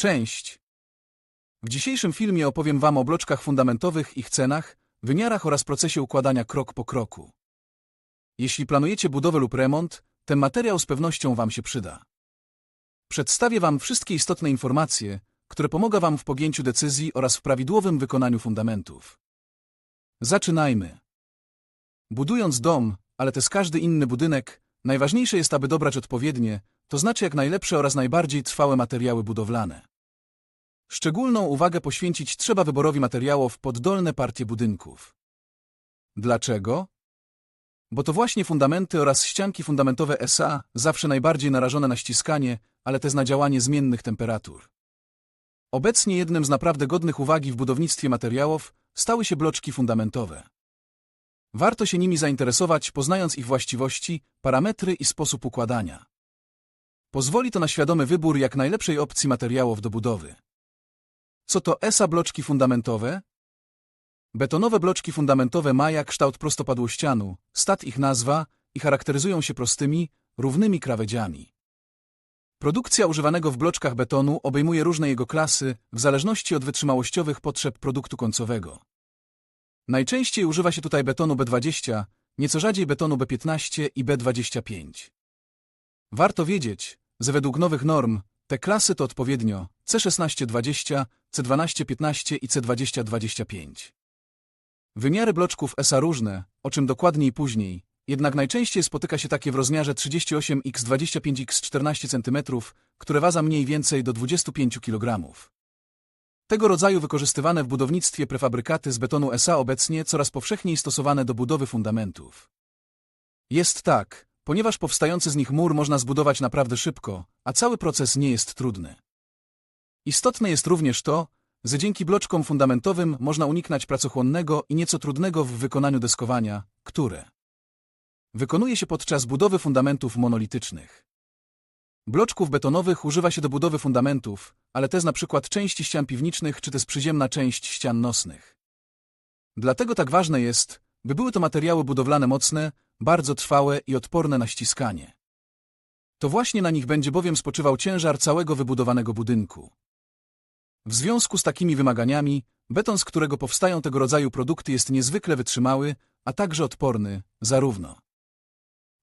Cześć! W dzisiejszym filmie opowiem Wam o bloczkach fundamentowych, ich cenach, wymiarach oraz procesie układania krok po kroku. Jeśli planujecie budowę lub remont, ten materiał z pewnością Wam się przyda. Przedstawię Wam wszystkie istotne informacje, które pomogą Wam w podjęciu decyzji oraz w prawidłowym wykonaniu fundamentów. Zaczynajmy. Budując dom, ale też każdy inny budynek, najważniejsze jest, aby dobrać odpowiednie, to znaczy jak najlepsze oraz najbardziej trwałe materiały budowlane. Szczególną uwagę poświęcić trzeba wyborowi materiałów pod dolne partie budynków. Dlaczego? Bo to właśnie fundamenty oraz ścianki fundamentowe SA zawsze najbardziej narażone na ściskanie, ale też na działanie zmiennych temperatur. Obecnie jednym z naprawdę godnych uwagi w budownictwie materiałów stały się bloczki fundamentowe. Warto się nimi zainteresować, poznając ich właściwości, parametry i sposób układania. Pozwoli to na świadomy wybór jak najlepszej opcji materiałów do budowy. Co to ESA bloczki fundamentowe? Betonowe bloczki fundamentowe mają kształt prostopadłościanu, stat ich nazwa i charakteryzują się prostymi, równymi krawędziami. Produkcja używanego w bloczkach betonu obejmuje różne jego klasy w zależności od wytrzymałościowych potrzeb produktu końcowego. Najczęściej używa się tutaj betonu B20, nieco rzadziej betonu B15 i B25. Warto wiedzieć, że według nowych norm te klasy to odpowiednio C1620, C1215 i C2025. Wymiary bloczków ESA różne, o czym dokładniej później, jednak najczęściej spotyka się takie w rozmiarze 38x25x14 cm, które waza mniej więcej do 25 kg. Tego rodzaju wykorzystywane w budownictwie prefabrykaty z betonu SA obecnie coraz powszechniej stosowane do budowy fundamentów. Jest tak, ponieważ powstający z nich mur można zbudować naprawdę szybko, a cały proces nie jest trudny. Istotne jest również to, że dzięki bloczkom fundamentowym można uniknąć pracochłonnego i nieco trudnego w wykonaniu deskowania, które wykonuje się podczas budowy fundamentów monolitycznych. Bloczków betonowych używa się do budowy fundamentów, ale też na przykład części ścian piwniczych czy też przyziemna część ścian nosnych. Dlatego tak ważne jest, by były to materiały budowlane mocne, bardzo trwałe i odporne na ściskanie. To właśnie na nich będzie bowiem spoczywał ciężar całego wybudowanego budynku. W związku z takimi wymaganiami, beton, z którego powstają tego rodzaju produkty jest niezwykle wytrzymały, a także odporny, zarówno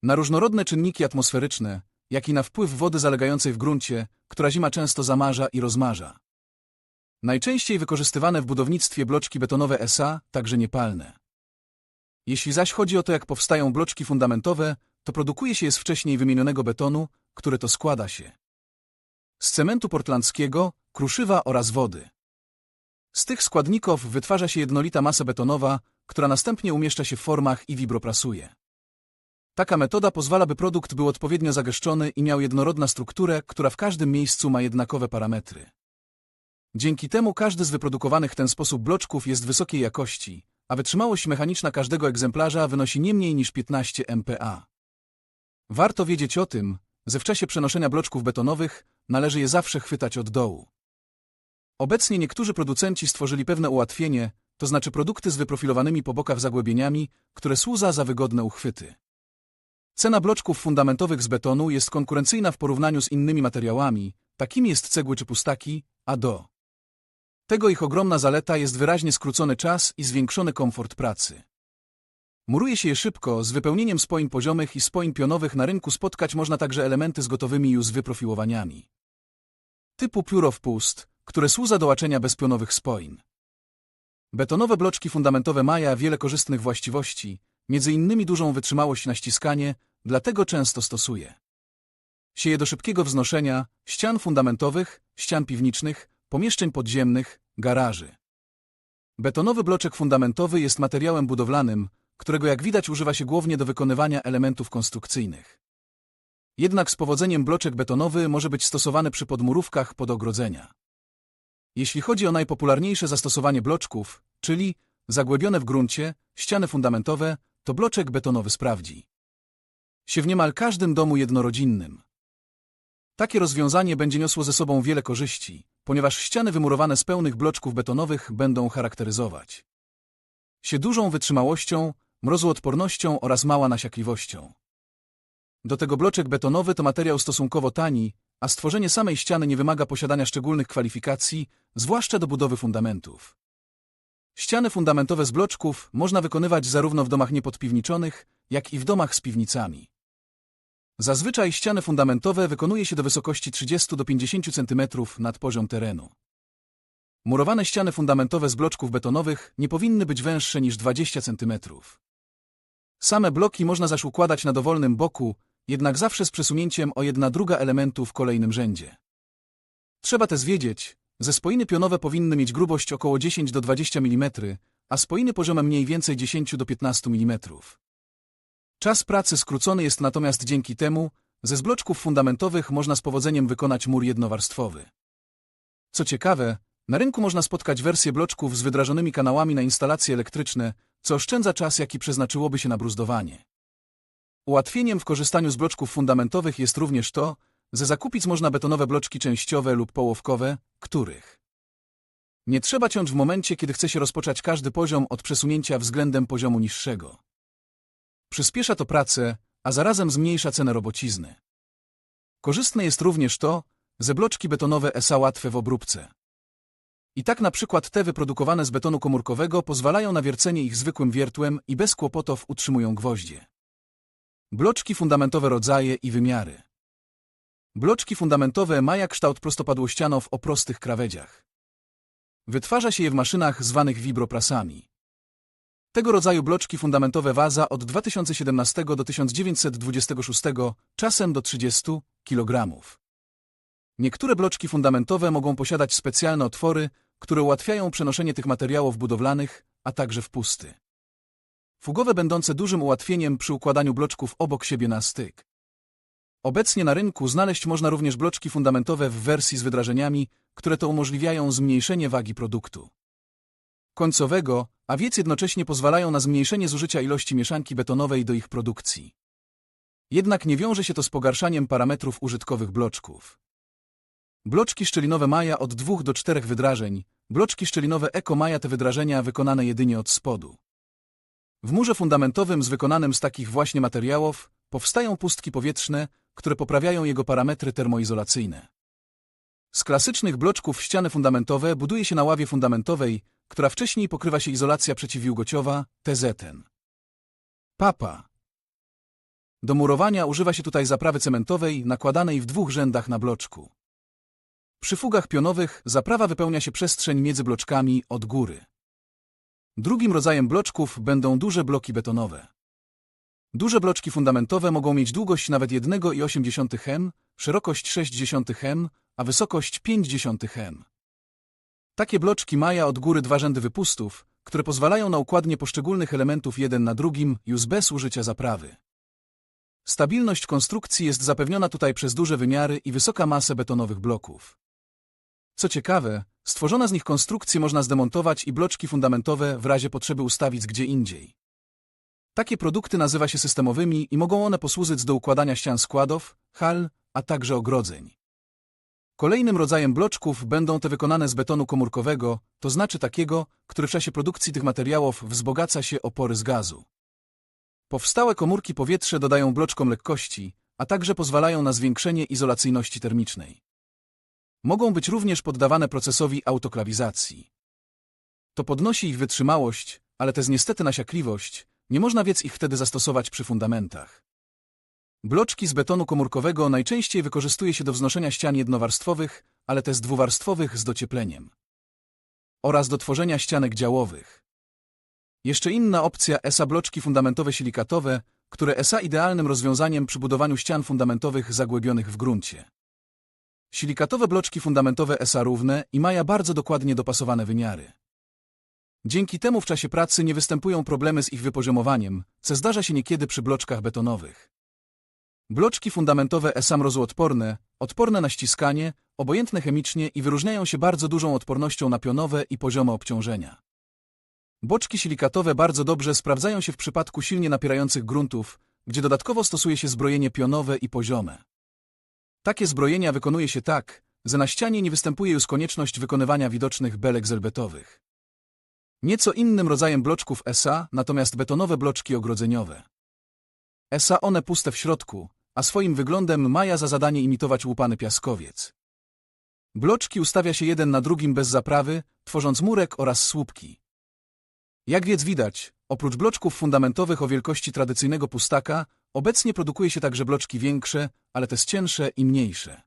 na różnorodne czynniki atmosferyczne, jak i na wpływ wody zalegającej w gruncie, która zima często zamarza i rozmarza. Najczęściej wykorzystywane w budownictwie bloczki betonowe SA, także niepalne. Jeśli zaś chodzi o to, jak powstają bloczki fundamentowe, to produkuje się je z wcześniej wymienionego betonu, który to składa się z cementu portlandzkiego, kruszywa oraz wody. Z tych składników wytwarza się jednolita masa betonowa, która następnie umieszcza się w formach i wibroprasuje. Taka metoda pozwala, by produkt był odpowiednio zagęszczony i miał jednorodną strukturę, która w każdym miejscu ma jednakowe parametry. Dzięki temu każdy z wyprodukowanych w ten sposób bloczków jest wysokiej jakości, a wytrzymałość mechaniczna każdego egzemplarza wynosi nie mniej niż 15 MPa. Warto wiedzieć o tym, że w czasie przenoszenia bloczków betonowych należy je zawsze chwytać od dołu. Obecnie niektórzy producenci stworzyli pewne ułatwienie, to znaczy produkty z wyprofilowanymi po bokach zagłębieniami, które służą za wygodne uchwyty. Cena bloczków fundamentowych z betonu jest konkurencyjna w porównaniu z innymi materiałami, takimi jest cegły czy pustaki, a do tego ich ogromna zaleta jest wyraźnie skrócony czas i zwiększony komfort pracy. Muruje się je szybko, z wypełnieniem spoin poziomych i spoin pionowych na rynku spotkać można także elementy z gotowymi już wyprofilowaniami. Typu pióro wpust, które służa do łaczenia bezpionowych spoin. Betonowe bloczki fundamentowe mają wiele korzystnych właściwości, między innymi dużą wytrzymałość na ściskanie, dlatego często stosuje się je do szybkiego wznoszenia ścian fundamentowych, ścian piwniczych, pomieszczeń podziemnych, garaży. Betonowy bloczek fundamentowy jest materiałem budowlanym, którego jak widać używa się głównie do wykonywania elementów konstrukcyjnych. Jednak z powodzeniem bloczek betonowy może być stosowany przy podmurówkach pod ogrodzenia. Jeśli chodzi o najpopularniejsze zastosowanie bloczków, czyli zagłębione w gruncie, ściany fundamentowe, to bloczek betonowy sprawdzi się w niemal każdym domu jednorodzinnym. Takie rozwiązanie będzie niosło ze sobą wiele korzyści, ponieważ ściany wymurowane z pełnych bloczków betonowych będą charakteryzować się dużą wytrzymałością, mrozuodpornością oraz mała nasiakliwością. Do tego bloczek betonowy to materiał stosunkowo tani, a stworzenie samej ściany nie wymaga posiadania szczególnych kwalifikacji, zwłaszcza do budowy fundamentów. Ściany fundamentowe z bloczków można wykonywać zarówno w domach niepodpiwniczonych, jak i w domach z piwnicami. Zazwyczaj ściany fundamentowe wykonuje się do wysokości 30 do 50 cm nad poziom terenu. Murowane ściany fundamentowe z bloczków betonowych nie powinny być węższe niż 20 cm. Same bloki można zaś układać na dowolnym boku, jednak zawsze z przesunięciem o jedna druga elementu w kolejnym rzędzie. Trzeba też wiedzieć, że spoiny pionowe powinny mieć grubość około 10 do 20 mm, a spoiny poziomem mniej więcej 10 do 15 mm. Czas pracy skrócony jest natomiast dzięki temu, że z bloczków fundamentowych można z powodzeniem wykonać mur jednowarstwowy. Co ciekawe, na rynku można spotkać wersje bloczków z wydrażonymi kanałami na instalacje elektryczne, co oszczędza czas, jaki przeznaczyłoby się na bruzdowanie. Ułatwieniem w korzystaniu z bloczków fundamentowych jest również to, że zakupić można betonowe bloczki częściowe lub połowkowe, których nie trzeba ciąć w momencie, kiedy chce się rozpocząć każdy poziom od przesunięcia względem poziomu niższego. Przyspiesza to pracę, a zarazem zmniejsza cenę robocizny. Korzystne jest również to, że bloczki betonowe SA łatwe w obróbce. I tak na przykład te wyprodukowane z betonu komórkowego pozwalają na wiercenie ich zwykłym wiertłem i bez kłopotów utrzymują gwoździe. Bloczki fundamentowe rodzaje i wymiary. Bloczki fundamentowe mają kształt prostopadłościanow o prostych krawędziach. Wytwarza się je w maszynach zwanych wibroprasami. Tego rodzaju bloczki fundamentowe waza od 2017 do 1926, czasem do 30 kg. Niektóre bloczki fundamentowe mogą posiadać specjalne otwory, które ułatwiają przenoszenie tych materiałów budowlanych, a także wpusty. Fugowe będące dużym ułatwieniem przy układaniu bloczków obok siebie na styk. Obecnie na rynku znaleźć można również bloczki fundamentowe w wersji z wydrażeniami, które to umożliwiają zmniejszenie wagi produktu końcowego, a więc jednocześnie pozwalają na zmniejszenie zużycia ilości mieszanki betonowej do ich produkcji. Jednak nie wiąże się to z pogarszaniem parametrów użytkowych bloczków. Bloczki szczelinowe maja od 2 do 4 wydrażeń, bloczki szczelinowe Eko maja te wydrażenia wykonane jedynie od spodu. W murze fundamentowym z wykonanym z takich właśnie materiałów powstają pustki powietrzne, które poprawiają jego parametry termoizolacyjne. Z klasycznych bloczków ściany fundamentowe buduje się na ławie fundamentowej, która wcześniej pokrywa się izolacja przeciwwilgociowa, TZN. Papa. Do murowania używa się tutaj zaprawy cementowej nakładanej w dwóch rzędach na bloczku. Przy fugach pionowych zaprawa wypełnia się przestrzeń między bloczkami od góry. Drugim rodzajem bloczków będą duże bloki betonowe. Duże bloczki fundamentowe mogą mieć długość nawet 1,8 m, szerokość 0,6 m, a wysokość 0,5 m. Takie bloczki maja od góry dwa rzędy wypustów, które pozwalają na układnie poszczególnych elementów jeden na drugim, już bez użycia zaprawy. Stabilność konstrukcji jest zapewniona tutaj przez duże wymiary i wysoka masę betonowych bloków. Co ciekawe, stworzone z nich konstrukcje można zdemontować i bloczki fundamentowe w razie potrzeby ustawić gdzie indziej. Takie produkty nazywa się systemowymi i mogą one posłużyć do układania ścian składów, hal, a także ogrodzeń. Kolejnym rodzajem bloczków będą te wykonane z betonu komórkowego, to znaczy takiego, który w czasie produkcji tych materiałów wzbogaca się o pory z gazu. Powstałe komórki powietrze dodają bloczkom lekkości, a także pozwalają na zwiększenie izolacyjności termicznej. Mogą być również poddawane procesowi autoklawizacji. To podnosi ich wytrzymałość, ale też niestety nasiakliwość, nie można więc ich wtedy zastosować przy fundamentach. Bloczki z betonu komórkowego najczęściej wykorzystuje się do wznoszenia ścian jednowarstwowych, ale też dwuwarstwowych z dociepleniem. Oraz do tworzenia ścianek działowych. Jeszcze inna opcja ESA bloczki fundamentowe silikatowe, które ESA idealnym rozwiązaniem przy budowaniu ścian fundamentowych zagłębionych w gruncie. Silikatowe bloczki fundamentowe ESA równe i mają bardzo dokładnie dopasowane wymiary. Dzięki temu w czasie pracy nie występują problemy z ich wypoziomowaniem, co zdarza się niekiedy przy bloczkach betonowych. Bloczki fundamentowe są mrozoodporne, odporne na ściskanie, obojętne chemicznie i wyróżniają się bardzo dużą odpornością na pionowe i poziome obciążenia. Boczki silikatowe bardzo dobrze sprawdzają się w przypadku silnie napierających gruntów, gdzie dodatkowo stosuje się zbrojenie pionowe i poziome. Takie zbrojenia wykonuje się tak, że na ścianie nie występuje już konieczność wykonywania widocznych belek zelbetowych. Nieco innym rodzajem bloczków SA, natomiast betonowe bloczki ogrodzeniowe. SA one puste w środku, a swoim wyglądem maja za zadanie imitować łupany piaskowiec. Bloczki ustawia się jeden na drugim bez zaprawy, tworząc murek oraz słupki. Jak więc widać, oprócz bloczków fundamentowych o wielkości tradycyjnego pustaka, obecnie produkuje się także bloczki większe, ale też cięższe i mniejsze.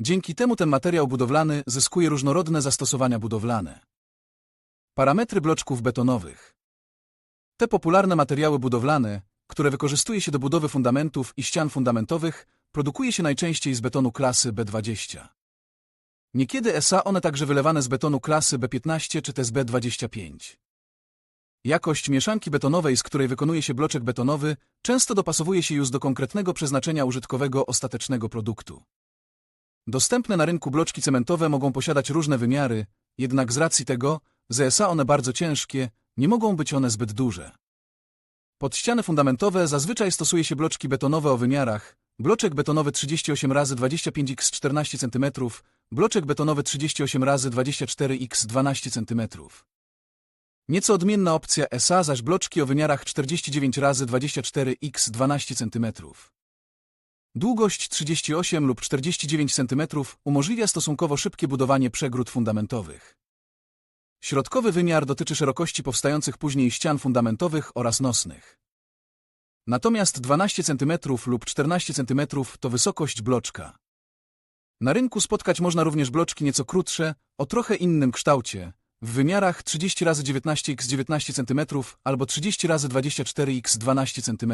Dzięki temu ten materiał budowlany zyskuje różnorodne zastosowania budowlane. Parametry bloczków betonowych. Te popularne materiały budowlane, które wykorzystuje się do budowy fundamentów i ścian fundamentowych, produkuje się najczęściej z betonu klasy B20. Niekiedy SA one także wylewane z betonu klasy B15 czy też B25. Jakość mieszanki betonowej, z której wykonuje się bloczek betonowy, często dopasowuje się już do konkretnego przeznaczenia użytkowego ostatecznego produktu. Dostępne na rynku bloczki cementowe mogą posiadać różne wymiary, jednak z racji tego, że SA one bardzo ciężkie, nie mogą być one zbyt duże. Pod ściany fundamentowe zazwyczaj stosuje się bloczki betonowe o wymiarach, bloczek betonowy 38 x 25 x 14 cm, bloczek betonowy 38 x 24 x 12 cm. Nieco odmienna opcja SA zaś bloczki o wymiarach 49 x 24 x 12 cm. Długość 38 lub 49 cm umożliwia stosunkowo szybkie budowanie przegród fundamentowych. Środkowy wymiar dotyczy szerokości powstających później ścian fundamentowych oraz nosnych. Natomiast 12 cm lub 14 cm to wysokość bloczka. Na rynku spotkać można również bloczki nieco krótsze, o trochę innym kształcie, w wymiarach 30 x 19 x 19 cm albo 30 x 24 x 12 cm.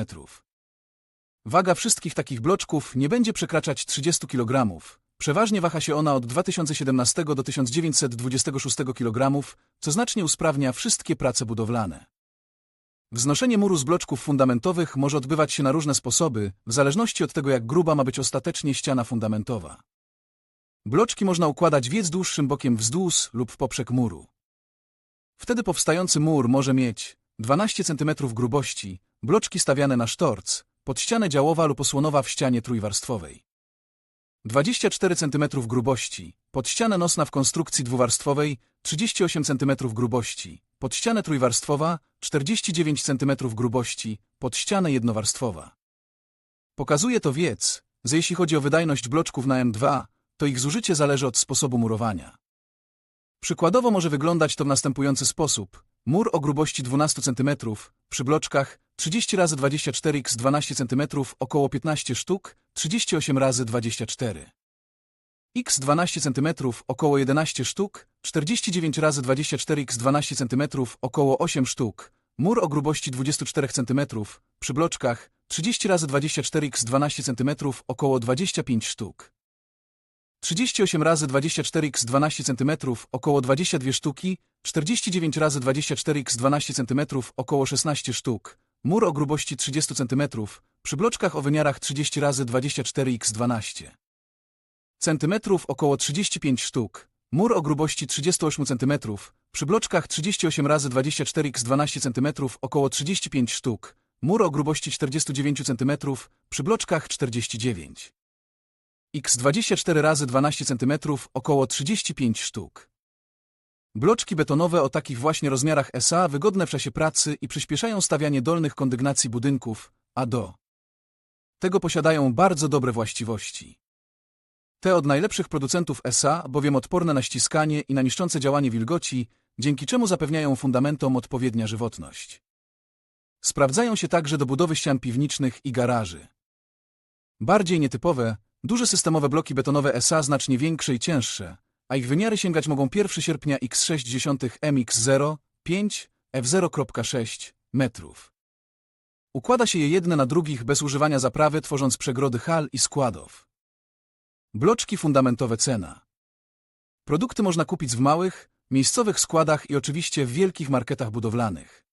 Waga wszystkich takich bloczków nie będzie przekraczać 30 kg. Przeważnie waha się ona od 2017 do 1926 kg, co znacznie usprawnia wszystkie prace budowlane. Wznoszenie muru z bloczków fundamentowych może odbywać się na różne sposoby, w zależności od tego jak gruba ma być ostatecznie ściana fundamentowa. Bloczki można układać wiec dłuższym bokiem wzdłuż lub w poprzek muru. Wtedy powstający mur może mieć 12 cm grubości, bloczki stawiane na sztorc, pod ścianę działowa lub osłonowa w ścianie trójwarstwowej. 24 cm grubości, pod ścianę nosna w konstrukcji dwuwarstwowej, 38 cm grubości, pod ścianę trójwarstwowa, 49 cm grubości, pod ścianę jednowarstwowa. Pokazuje to wiec, że jeśli chodzi o wydajność bloczków na M2, to ich zużycie zależy od sposobu murowania. Przykładowo może wyglądać to w następujący sposób. Mur o grubości 12 cm, przy bloczkach 30 x 24 x 12 cm około 15 sztuk, 38 x 24 x 12 cm około 11 sztuk, 49 x 24 x 12 cm około 8 sztuk, mur o grubości 24 cm, przy bloczkach 30 x 24 x 12 cm około 25 sztuk. 38 razy 24 x 12 cm około 22 sztuki, 49 razy 24 x 12 cm około 16 sztuk, mur o grubości 30 cm, przy bloczkach o wymiarach 30 razy 24 x 12 cm około 35 sztuk, mur o grubości 38 cm, przy bloczkach 38 razy 24 x 12 cm około 35 sztuk, mur o grubości 49 cm, przy bloczkach 49 x 24 razy 12 cm około 35 sztuk. Bloczki betonowe o takich właśnie rozmiarach SA wygodne w czasie pracy i przyspieszają stawianie dolnych kondygnacji budynków, a do tego posiadają bardzo dobre właściwości. Te od najlepszych producentów SA, bowiem odporne na ściskanie i na niszczące działanie wilgoci, dzięki czemu zapewniają fundamentom odpowiednia żywotność. Sprawdzają się także do budowy ścian piwniczych i garaży. Bardziej nietypowe, Duże systemowe bloki betonowe SA znacznie większe i cięższe, a ich wymiary sięgać mogą 1 sierpnia x6 mx0, 5, f0.6 metrów. Układa się je jedne na drugich bez używania zaprawy, tworząc przegrody hal i składów. Bloczki fundamentowe cena. Produkty można kupić w małych, miejscowych składach i oczywiście w wielkich marketach budowlanych.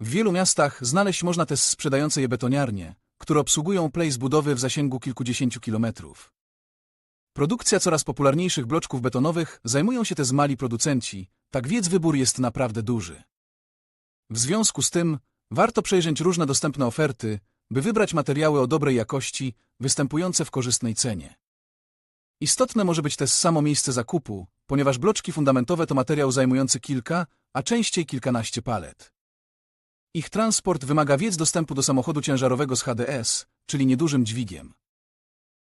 W wielu miastach znaleźć można też sprzedające je betoniarnie, które obsługują place budowy w zasięgu kilkudziesięciu kilometrów. Produkcja coraz popularniejszych bloczków betonowych zajmują się też mali producenci, tak więc wybór jest naprawdę duży. W związku z tym warto przejrzeć różne dostępne oferty, by wybrać materiały o dobrej jakości, występujące w korzystnej cenie. Istotne może być też samo miejsce zakupu, ponieważ bloczki fundamentowe to materiał zajmujący kilka, a częściej kilkanaście palet. Ich transport wymaga wiedz dostępu do samochodu ciężarowego z HDS, czyli niedużym dźwigiem.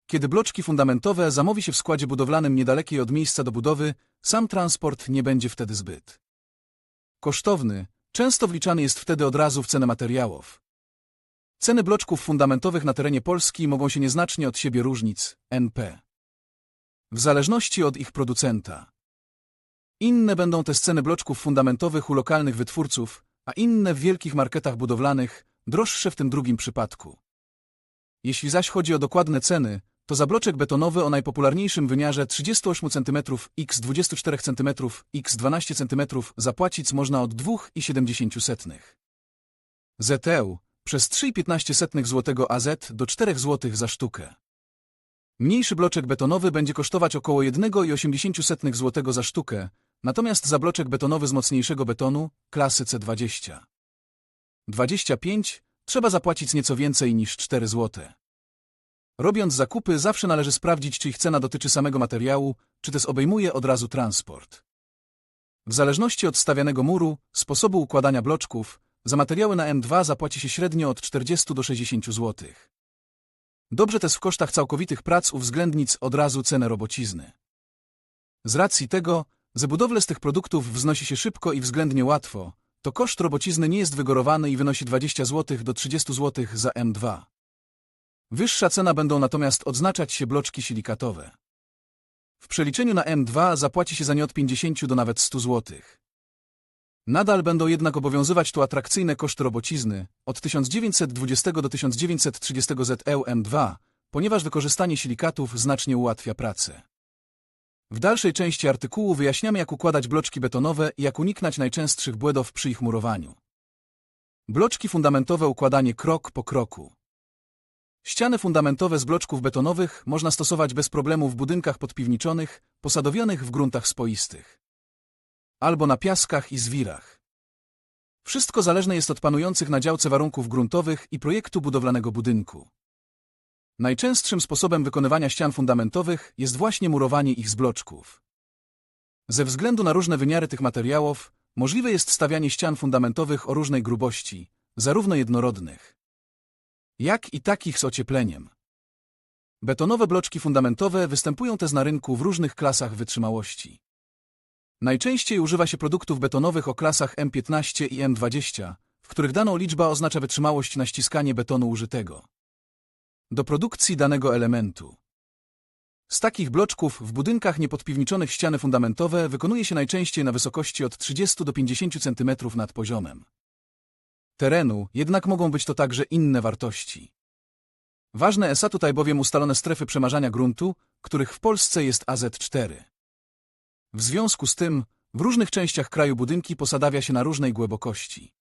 Kiedy bloczki fundamentowe zamówi się w składzie budowlanym niedalekiej od miejsca do budowy, sam transport nie będzie wtedy zbyt kosztowny, często wliczany jest wtedy od razu w cenę materiałów. Ceny bloczków fundamentowych na terenie Polski mogą się nieznacznie od siebie różnić, NP. W zależności od ich producenta. Inne będą te ceny bloczków fundamentowych u lokalnych wytwórców, a inne w wielkich marketach budowlanych, droższe w tym drugim przypadku. Jeśli zaś chodzi o dokładne ceny, to za bloczek betonowy o najpopularniejszym wymiarze 38 cm x 24 cm x 12 cm zapłacić można od 2,70. ZTE przez 3,15 zł AZ do 4 zł za sztukę. Mniejszy bloczek betonowy będzie kosztować około 1,80 zł za sztukę, natomiast za bloczek betonowy z mocniejszego betonu, klasy C20 25, trzeba zapłacić nieco więcej niż 4 zł. Robiąc zakupy, zawsze należy sprawdzić, czy ich cena dotyczy samego materiału, czy też obejmuje od razu transport. W zależności od stawianego muru, sposobu układania bloczków, za materiały na M2 zapłaci się średnio od 40 do 60 zł. Dobrze też w kosztach całkowitych prac uwzględnić od razu cenę robocizny. Z racji tego, budowle z tych produktów wznosi się szybko i względnie łatwo, to koszt robocizny nie jest wygorowany i wynosi 20 zł do 30 zł za M2. Wyższa cena będą natomiast odznaczać się bloczki silikatowe. W przeliczeniu na M2 zapłaci się za nie od 50 do nawet 100 zł. Nadal będą jednak obowiązywać tu atrakcyjne koszty robocizny od 1920 do 1930 ZEU M2, ponieważ wykorzystanie silikatów znacznie ułatwia pracę. W dalszej części artykułu wyjaśniamy jak układać bloczki betonowe i jak uniknąć najczęstszych błędów przy ich murowaniu. Bloczki fundamentowe układanie krok po kroku. Ściany fundamentowe z bloczków betonowych można stosować bez problemu w budynkach podpiwniczonych, posadowionych w gruntach spoistych. Albo na piaskach i zwirach. Wszystko zależne jest od panujących na działce warunków gruntowych i projektu budowlanego budynku. Najczęstszym sposobem wykonywania ścian fundamentowych jest właśnie murowanie ich z bloczków. Ze względu na różne wymiary tych materiałów, możliwe jest stawianie ścian fundamentowych o różnej grubości, zarówno jednorodnych, jak i takich z ociepleniem. Betonowe bloczki fundamentowe występują też na rynku w różnych klasach wytrzymałości. Najczęściej używa się produktów betonowych o klasach M15 i M20, w których daną liczba oznacza wytrzymałość na ściskanie betonu użytego. Do produkcji danego elementu. Z takich bloczków w budynkach niepodpiwniczonych ściany fundamentowe wykonuje się najczęściej na wysokości od 30 do 50 cm nad poziomem terenu, jednak mogą być to także inne wartości. Ważne ESA tutaj bowiem ustalone strefy przemarzania gruntu, których w Polsce jest AZ4. W związku z tym, w różnych częściach kraju budynki posadawia się na różnej głębokości.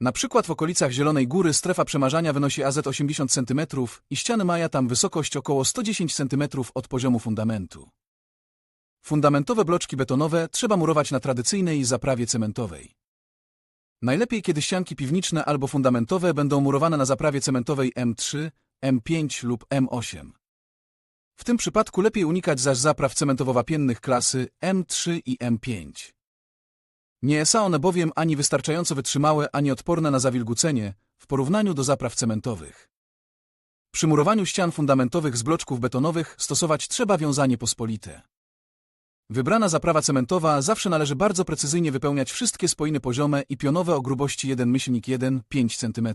Na przykład w okolicach Zielonej Góry strefa przemarzania wynosi AZ 80 cm i ściany mają tam wysokość około 110 cm od poziomu fundamentu. Fundamentowe bloczki betonowe trzeba murować na tradycyjnej zaprawie cementowej. Najlepiej, kiedy ścianki piwniczne albo fundamentowe będą murowane na zaprawie cementowej M3, M5 lub M8. W tym przypadku lepiej unikać zaś zapraw cementowo-wapiennych klasy M3 i M5. Nie są one bowiem ani wystarczająco wytrzymałe, ani odporne na zawilgucenie w porównaniu do zapraw cementowych. Przy murowaniu ścian fundamentowych z bloczków betonowych stosować trzeba wiązanie pospolite. Wybrana zaprawa cementowa zawsze należy bardzo precyzyjnie wypełniać wszystkie spoiny poziome i pionowe o grubości 1 myślnik 1, 5 cm.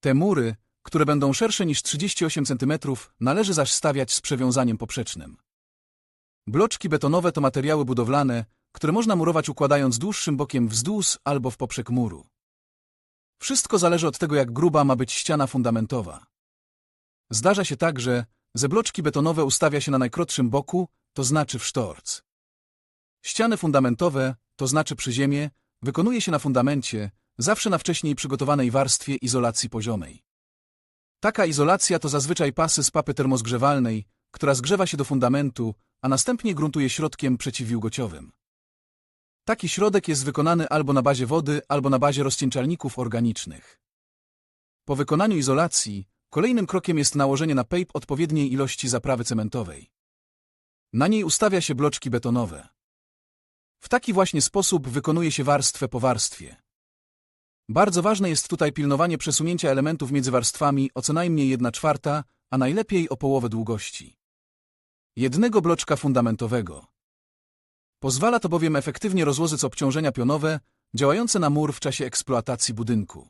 Te mury, które będą szersze niż 38 cm, należy zaś stawiać z przewiązaniem poprzecznym. Bloczki betonowe to materiały budowlane, które można murować układając dłuższym bokiem wzdłuż albo w poprzek muru. Wszystko zależy od tego, jak gruba ma być ściana fundamentowa. Zdarza się także, że bloczki betonowe ustawia się na najkrótszym boku, to znaczy w sztorc. Ściany fundamentowe, to znaczy przyziemie, wykonuje się na fundamencie, zawsze na wcześniej przygotowanej warstwie izolacji poziomej. Taka izolacja to zazwyczaj pasy z papy termozgrzewalnej, która zgrzewa się do fundamentu, a następnie gruntuje środkiem przeciwwilgociowym. Taki środek jest wykonany albo na bazie wody, albo na bazie rozcieńczalników organicznych. Po wykonaniu izolacji, kolejnym krokiem jest nałożenie na pejp odpowiedniej ilości zaprawy cementowej. Na niej ustawia się bloczki betonowe. W taki właśnie sposób wykonuje się warstwę po warstwie. Bardzo ważne jest tutaj pilnowanie przesunięcia elementów między warstwami o co najmniej 1 czwarta, a najlepiej o połowę długości. Jednego bloczka fundamentowego. Pozwala to bowiem efektywnie rozłożyć obciążenia pionowe działające na mur w czasie eksploatacji budynku.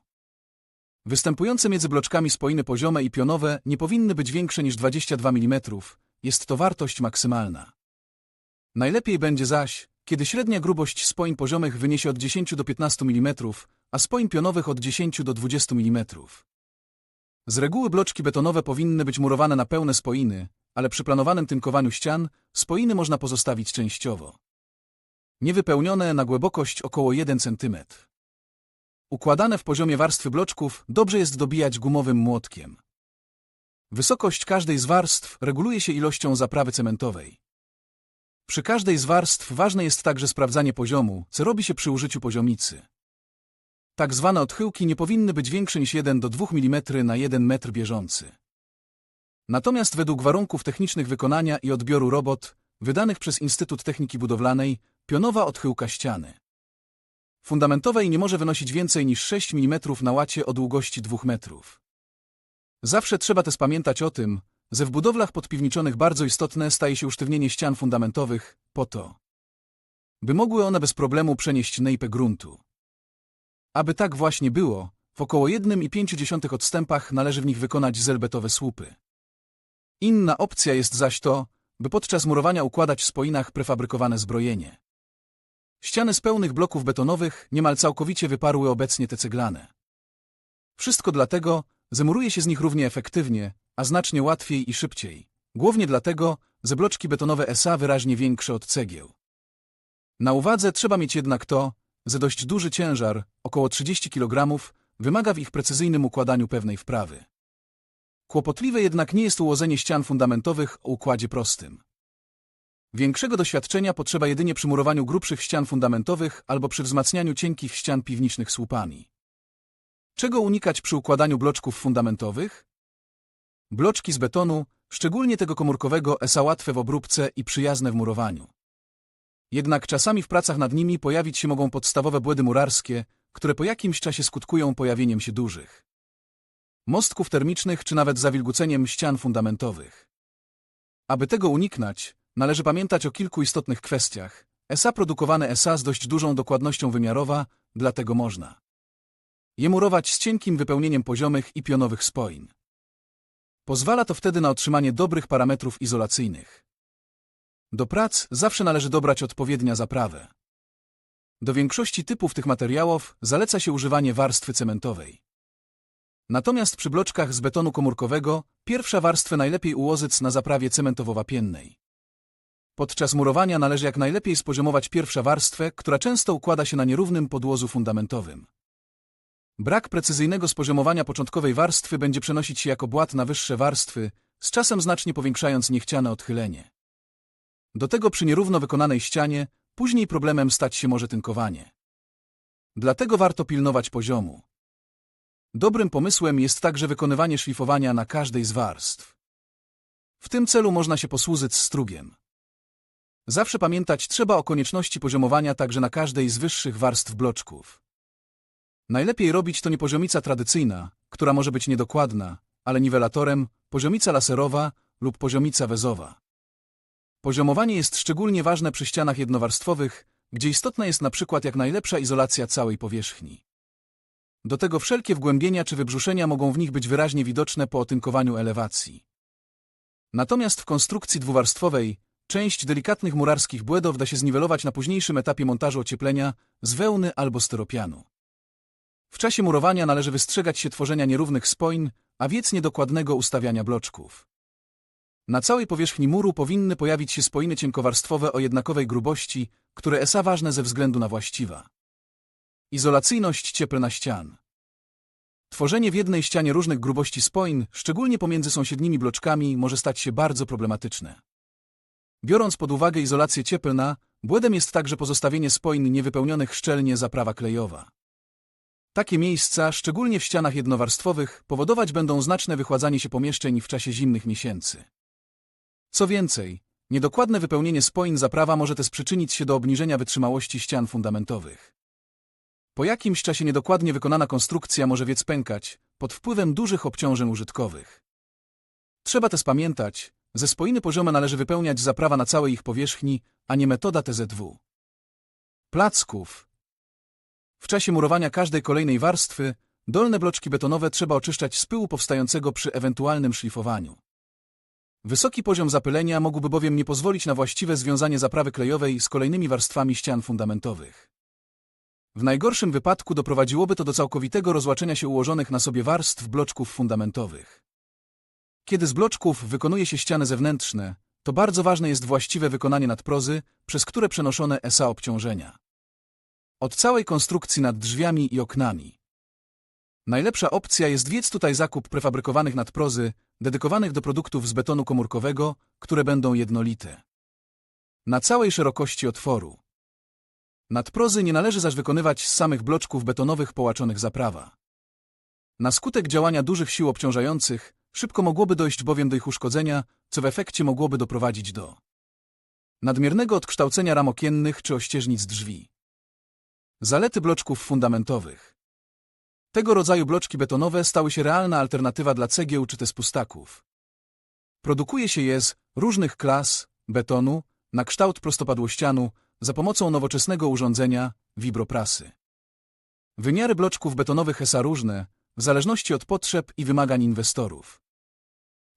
Występujące między bloczkami spoiny poziome i pionowe nie powinny być większe niż 22 mm, jest to wartość maksymalna. Najlepiej będzie zaś, kiedy średnia grubość spoin poziomych wyniesie od 10 do 15 mm, a spoin pionowych od 10 do 20 mm. Z reguły bloczki betonowe powinny być murowane na pełne spoiny, ale przy planowanym tynkowaniu ścian spoiny można pozostawić częściowo. Niewypełnione na głębokość około 1 cm. Układane w poziomie warstwy bloczków dobrze jest dobijać gumowym młotkiem. Wysokość każdej z warstw reguluje się ilością zaprawy cementowej. Przy każdej z warstw ważne jest także sprawdzanie poziomu, co robi się przy użyciu poziomicy. Tak zwane odchyłki nie powinny być większe niż 1 do 2 mm na 1 metr bieżący. Natomiast według warunków technicznych wykonania i odbioru robot, wydanych przez Instytut Techniki Budowlanej, pionowa odchyłka ściany fundamentowej nie może wynosić więcej niż 6 mm na łacie o długości 2 metrów. Zawsze trzeba też pamiętać o tym, że w budowlach podpiwniczonych bardzo istotne staje się usztywnienie ścian fundamentowych, po to, by mogły one bez problemu przenieść nejpę gruntu. Aby tak właśnie było, w około 1,5 odstępach należy w nich wykonać zelbetowe słupy. Inna opcja jest zaś to, by podczas murowania układać w spoinach prefabrykowane zbrojenie. Ściany z pełnych bloków betonowych niemal całkowicie wyparły obecnie te ceglane. Wszystko dlatego, że muruje się z nich równie efektywnie, a znacznie łatwiej i szybciej. Głównie dlatego, że bloczki betonowe SA wyraźnie większe od cegieł. Na uwadze trzeba mieć jednak to, że dość duży ciężar, około 30 kg, wymaga w ich precyzyjnym układaniu pewnej wprawy. Kłopotliwe jednak nie jest ułożenie ścian fundamentowych o układzie prostym. Większego doświadczenia potrzeba jedynie przy murowaniu grubszych ścian fundamentowych albo przy wzmacnianiu cienkich ścian piwniczych słupami. Czego unikać przy układaniu bloczków fundamentowych? Bloczki z betonu, szczególnie tego komórkowego, są łatwe w obróbce i przyjazne w murowaniu. Jednak czasami w pracach nad nimi pojawić się mogą podstawowe błędy murarskie, które po jakimś czasie skutkują pojawieniem się dużych mostków termicznych czy nawet zawilguceniem ścian fundamentowych. Aby tego uniknąć, należy pamiętać o kilku istotnych kwestiach. SA produkowane SA z dość dużą dokładnością wymiarowa, dlatego można je murować z cienkim wypełnieniem poziomych i pionowych spoin. Pozwala to wtedy na otrzymanie dobrych parametrów izolacyjnych. Do prac zawsze należy dobrać odpowiednia zaprawę. Do większości typów tych materiałów zaleca się używanie warstwy cementowej. Natomiast przy bloczkach z betonu komórkowego pierwsza warstwę najlepiej ułożyć na zaprawie cementowo-wapiennej. Podczas murowania należy jak najlepiej spoziomować pierwszą warstwę, która często układa się na nierównym podłożu fundamentowym. Brak precyzyjnego spoziomowania początkowej warstwy będzie przenosić się jako błat na wyższe warstwy, z czasem znacznie powiększając niechciane odchylenie. Do tego przy nierówno wykonanej ścianie później problemem stać się może tynkowanie. Dlatego warto pilnować poziomu. Dobrym pomysłem jest także wykonywanie szlifowania na każdej z warstw. W tym celu można się posłużyć strugiem. Zawsze pamiętać trzeba o konieczności poziomowania także na każdej z wyższych warstw bloczków. Najlepiej robić to nie poziomica tradycyjna, która może być niedokładna, ale niwelatorem, poziomica laserowa lub poziomica wezowa. Poziomowanie jest szczególnie ważne przy ścianach jednowarstwowych, gdzie istotna jest na przykład jak najlepsza izolacja całej powierzchni. Do tego wszelkie wgłębienia czy wybrzuszenia mogą w nich być wyraźnie widoczne po otynkowaniu elewacji. Natomiast w konstrukcji dwuwarstwowej część delikatnych murarskich błędów da się zniwelować na późniejszym etapie montażu ocieplenia z wełny albo styropianu. W czasie murowania należy wystrzegać się tworzenia nierównych spoin, a wiec niedokładnego ustawiania bloczków. Na całej powierzchni muru powinny pojawić się spoiny cienkowarstwowe o jednakowej grubości, które są ważne ze względu na właściwa. Izolacyjność cieplna ścian. Tworzenie w jednej ścianie różnych grubości spoin, szczególnie pomiędzy sąsiednimi bloczkami, może stać się bardzo problematyczne. Biorąc pod uwagę izolację cieplna, błędem jest także pozostawienie spoin niewypełnionych szczelnie zaprawa klejowa. Takie miejsca, szczególnie w ścianach jednowarstwowych, powodować będą znaczne wychładzanie się pomieszczeń w czasie zimnych miesięcy. Co więcej, niedokładne wypełnienie spoin zaprawa może też przyczynić się do obniżenia wytrzymałości ścian fundamentowych. Po jakimś czasie niedokładnie wykonana konstrukcja może więc pękać pod wpływem dużych obciążeń użytkowych. Trzeba też pamiętać, ze spoiny poziome należy wypełniać zaprawa na całej ich powierzchni, a nie metoda TZW. Placków. W czasie murowania każdej kolejnej warstwy dolne bloczki betonowe trzeba oczyszczać z pyłu powstającego przy ewentualnym szlifowaniu. Wysoki poziom zapylenia mógłby bowiem nie pozwolić na właściwe związanie zaprawy klejowej z kolejnymi warstwami ścian fundamentowych. W najgorszym wypadku doprowadziłoby to do całkowitego rozłaczenia się ułożonych na sobie warstw bloczków fundamentowych. Kiedy z bloczków wykonuje się ściany zewnętrzne, to bardzo ważne jest właściwe wykonanie nadprozy, przez które przenoszone SA obciążenia. Od całej konstrukcji nad drzwiami i oknami. Najlepsza opcja jest więc tutaj zakup prefabrykowanych nadprozy, dedykowanych do produktów z betonu komórkowego, które będą jednolite. Na całej szerokości otworu. Nadprozy nie należy zaś wykonywać z samych bloczków betonowych połaczonych zaprawa. Na skutek działania dużych sił obciążających szybko mogłoby dojść bowiem do ich uszkodzenia, co w efekcie mogłoby doprowadzić do nadmiernego odkształcenia ram okiennych czy ościeżnic drzwi. Zalety bloczków fundamentowych. Tego rodzaju bloczki betonowe stały się realna alternatywa dla cegieł czy też pustaków. Produkuje się je z różnych klas betonu na kształt prostopadłościanu za pomocą nowoczesnego urządzenia wibroprasy. Wymiary bloczków betonowych są różne, w zależności od potrzeb i wymagań inwestorów.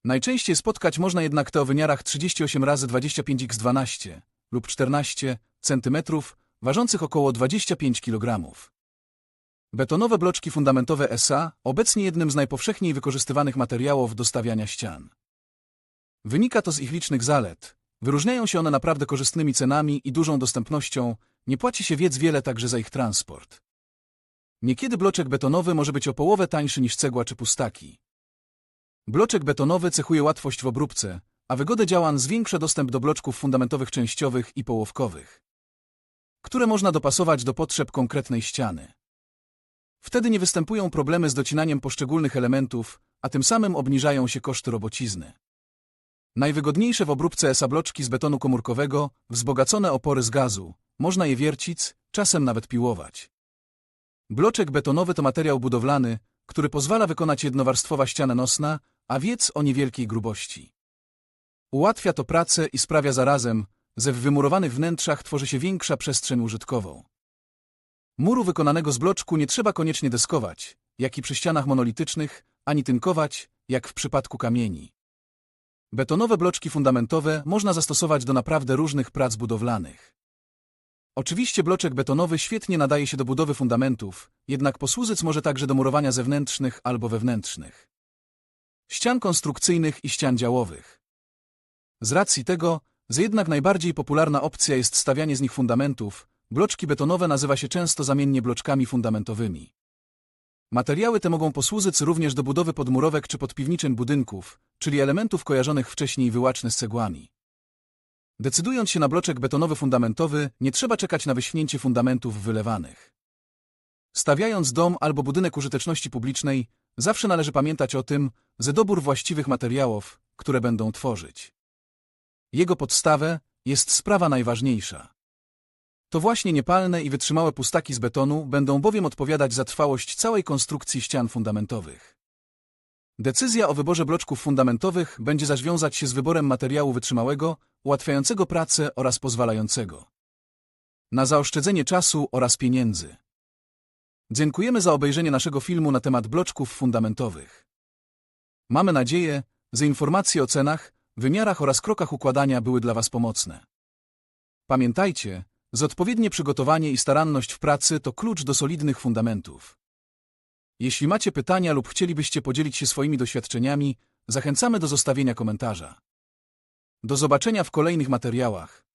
Najczęściej spotkać można jednak te o wymiarach 38 x 25 x 12 lub 14 cm, ważących około 25 kg. Betonowe bloczki fundamentowe SA obecnie jednym z najpowszechniej wykorzystywanych materiałów do stawiania ścian. Wynika to z ich licznych zalet. Wyróżniają się one naprawdę korzystnymi cenami i dużą dostępnością, nie płaci się wiedz wiele także za ich transport. Niekiedy bloczek betonowy może być o połowę tańszy niż cegła czy pustaki. Bloczek betonowy cechuje łatwość w obróbce, a wygodę działań zwiększa dostęp do bloczków fundamentowych częściowych i połowkowych, które można dopasować do potrzeb konkretnej ściany. Wtedy nie występują problemy z docinaniem poszczególnych elementów, a tym samym obniżają się koszty robocizny. Najwygodniejsze w obróbce ESA bloczki z betonu komórkowego, wzbogacone opory z gazu, można je wiercić, czasem nawet piłować. Bloczek betonowy to materiał budowlany, który pozwala wykonać jednowarstwowa ściana nosna, a wiec o niewielkiej grubości. Ułatwia to pracę i sprawia zarazem, że w wymurowanych wnętrzach tworzy się większa przestrzeń użytkową. Muru wykonanego z bloczku nie trzeba koniecznie deskować, jak i przy ścianach monolitycznych, ani tynkować, jak w przypadku kamieni. Betonowe bloczki fundamentowe można zastosować do naprawdę różnych prac budowlanych. Oczywiście bloczek betonowy świetnie nadaje się do budowy fundamentów, jednak posłużyć może także do murowania zewnętrznych albo wewnętrznych. Ścian konstrukcyjnych i ścian działowych. Z racji tego, że jednak najbardziej popularna opcja jest stawianie z nich fundamentów, bloczki betonowe nazywa się często zamiennie bloczkami fundamentowymi. Materiały te mogą posłużyć również do budowy podmurowek czy podpiwniczyn budynków, czyli elementów kojarzonych wcześniej wyłacznie z cegłami. Decydując się na bloczek betonowy fundamentowy, nie trzeba czekać na wyśnięcie fundamentów wylewanych. Stawiając dom albo budynek użyteczności publicznej, zawsze należy pamiętać o tym, że dobór właściwych materiałów, które będą tworzyć. Jego podstawę jest sprawa najważniejsza. To właśnie niepalne i wytrzymałe pustaki z betonu będą bowiem odpowiadać za trwałość całej konstrukcji ścian fundamentowych. Decyzja o wyborze bloczków fundamentowych będzie zaś wiązać się z wyborem materiału wytrzymałego, ułatwiającego pracę oraz pozwalającego na zaoszczędzenie czasu oraz pieniędzy. Dziękujemy za obejrzenie naszego filmu na temat bloczków fundamentowych. Mamy nadzieję, że informacje o cenach, wymiarach oraz krokach układania były dla Was pomocne. Pamiętajcie, że odpowiednie przygotowanie i staranność w pracy to klucz do solidnych fundamentów. Jeśli macie pytania lub chcielibyście podzielić się swoimi doświadczeniami, zachęcamy do zostawienia komentarza. Do zobaczenia w kolejnych materiałach.